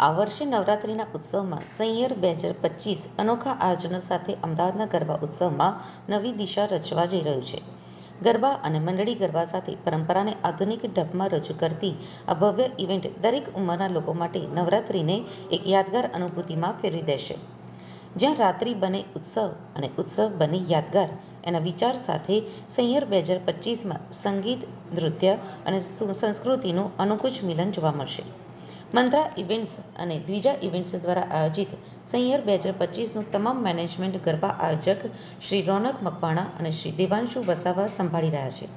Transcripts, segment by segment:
આ વર્ષે નવરાત્રિના ઉત્સવમાં સંયર બે હજાર પચીસ અનોખા આયોજનો સાથે અમદાવાદના ગરબા ઉત્સવમાં નવી દિશા રચવા જઈ રહ્યું છે. ગરબા અને મંડળી ગરબા સાથે પરંપરાને આધુનિક ઢબમાં રજૂ કરતી આ ભવ્ય ઇવેન્ટ દરેક ઉંમરના લોકો માટે નવરાત્રિને એક યાદગાર અનુભૂતિમાં ફેરવી દેશે. જ્યાં રાત્રિ બને ઉત્સવ અને ઉત્સવ બને યાદગાર, એના વિચાર સાથે સંયર બે હજાર પચીસમાં સંગીત, નૃત્ય અને સંસ્કૃતિનું અનુકૂળ મિલન જોવા મળશે. મંત્રા ઇવેન્ટ્સ અને દ્વિજા ઇવેન્ટ્સ દ્વારા આયોજિત સૈયર બે હજાર પચીસનું તમામ મેનેજમેન્ટ ગરબા આયોજક શ્રી રોનક મકવાણા અને શ્રી દેવાંશુ વસાવા સંભાળી રહ્યા છે.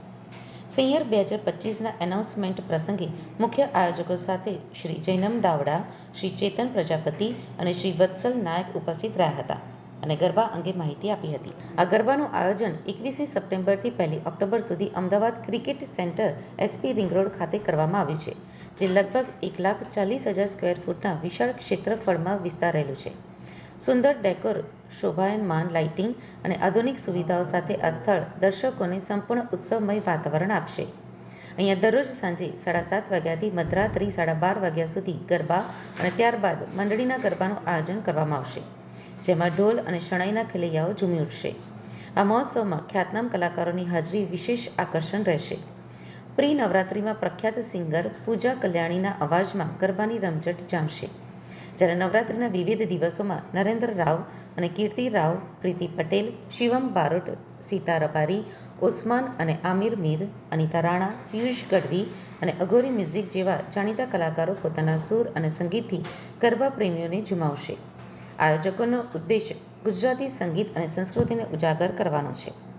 સૈયર બે હજાર પચીસના એનાઉન્સમેન્ટ પ્રસંગે મુખ્ય આયોજકો સાથે શ્રી જૈનમ દાવડા, શ્રી ચેતન પ્રજાપતિ અને શ્રી વત્સલ નાયક ઉપસ્થિત રહ્યા હતા અને ગરબા અંગે માહિતી આપી હતી. આ ગરબાનું આયોજન એકવીસમી સપ્ટેમ્બરથી પહેલી ઓક્ટોબર સુધી Ahmedabad cricket centre SP ring road ખાતે કરવામાં આવ્યું છે. જે લગભગ એક લાખ ચાલીસ હજાર સ્ક્વેર ફૂટના વિશાળ ક્ષેત્રફળમાં વિસ્તારેલું છે. સુંદર ડેકોર શોભાયમાન લાઇટિંગ અને આધુનિક સુવિધાઓ સાથે આ સ્થળ દર્શકોને સંપૂર્ણ ઉત્સવમય વાતાવરણ આપશે. અહીંયા દરરોજ સાંજે સાડા સાત વાગ્યાથી મધરાત્રિ સાડા બાર વાગ્યા સુધી ગરબા અને ત્યારબાદ મંડળીના ગરબાનું આયોજન કરવામાં આવશે, જેમાં ઢોલ અને શણાઈના ખેલૈયાઓ ઝૂમી ઉઠશે. આ મહોત્સવમાં ખ્યાતનામ કલાકારોની હાજરી વિશેષ આકર્ષણ રહેશે. પ્રી નવરાત્રિમાં પ્રખ્યાત સિંગર પૂજા કલ્યાણીના અવાજમાં ગરબાની રમઝટ જામશે. જ્યારે નવરાત્રિના વિવિધ દિવસોમાં નરેન્દ્ર રાવ અને કીર્તિ રાવ, પ્રીતિ પટેલ, શિવમ બારોટ, સીતા રબારી ઓસ્માન અને આમિર મીર, અનિતા રાણા, પિયુષ ગઢવી અને અઘોરી મ્યુઝિક જેવા જાણીતા કલાકારો પોતાના સૂર અને સંગીતથી ગરબા પ્રેમીઓને ઝુમાવશે આયોજકોનો ઉદ્દેશ ગુજરાતી સંગીત અને સંસ્કૃતિને ઉજાગર કરવાનો છે.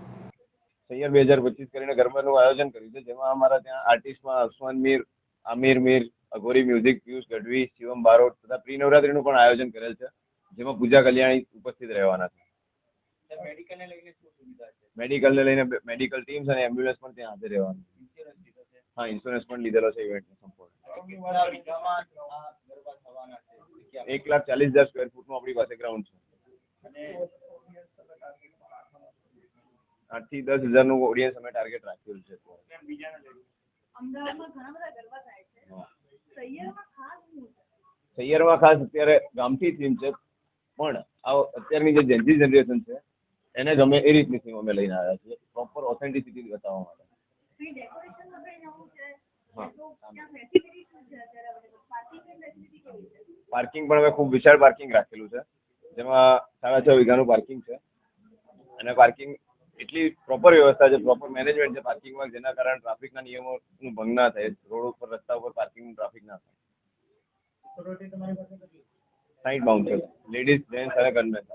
સૈયર બે હજાર પચીસ કરીને ગરબાનું આયોજન કર્યું છે. જેમાં અમારા ત્યાં આર્ટિસ્ટમાં અસમાન મીર આમિર મીર અઘોરી મ્યુઝિક પિયુષ ગઢવી શિવમ બારોટ તથા પ્રી નવરાત્રીનું પણ આયોજન કરેલ છે. જેમાં પૂજા કલ્યાણી ઉપસ્થિત રહેવાના છે. મેડિકલને લઈને શું સુવિધા છે? મેડિકલને લઈને મેડિકલ ટીમ્સ અને એમ્બ્યુલન્સ પણ ત્યાં હાજર રહેવાનું હા ઇન્સ્યોરન્સ પણ લીધેલો છે ઇવેન્ટ સંપૂર્ણ. એક લાખ ચાલીસ હજાર સ્ક્વેર ફૂટનું આપણી પાસે ગ્રાઉન્ડ છે. આઠથી દસ હજારનું ઓડિયન્સ અમે ટાર્ગેટ રાખેલું છે બીજાને લઈને અમદાવાદમાં ઘણા બધા ગરબા થાય છે. સૈયરમાં ખાસ અત્યારે ગામથી થીમ છે પણ આ અત્યારની જે જેન્જી જનરેશન છે એને ગમે એ રીતની થીમ અમે લઈને આવ્યા છીએ પ્રોપર ઓથેન્ટિસિટી બતાવવા માટે. પાર્કિંગ પણ અમે ખૂબ વિશાળ પાર્કિંગ રાખેલું છે. જેમાં સાડા છ વીઘાનું પાર્કિંગ છે. અને પાર્કિંગ એટલી પ્રોપર વ્યવસ્થા છે પ્રોપર મેનેજમેન્ટ છે પાર્કિંગમાં જેના કારણે ટ્રાફિકના નિયમોનું ભંગ ના થાય. રોડ ઉપર રસ્તા ઉપર પાર્કિંગ ટ્રાફિક ના થાય. સાઈડ બાઉન્સર લેડીઝ જેન્ટ્સ અને ગનમેન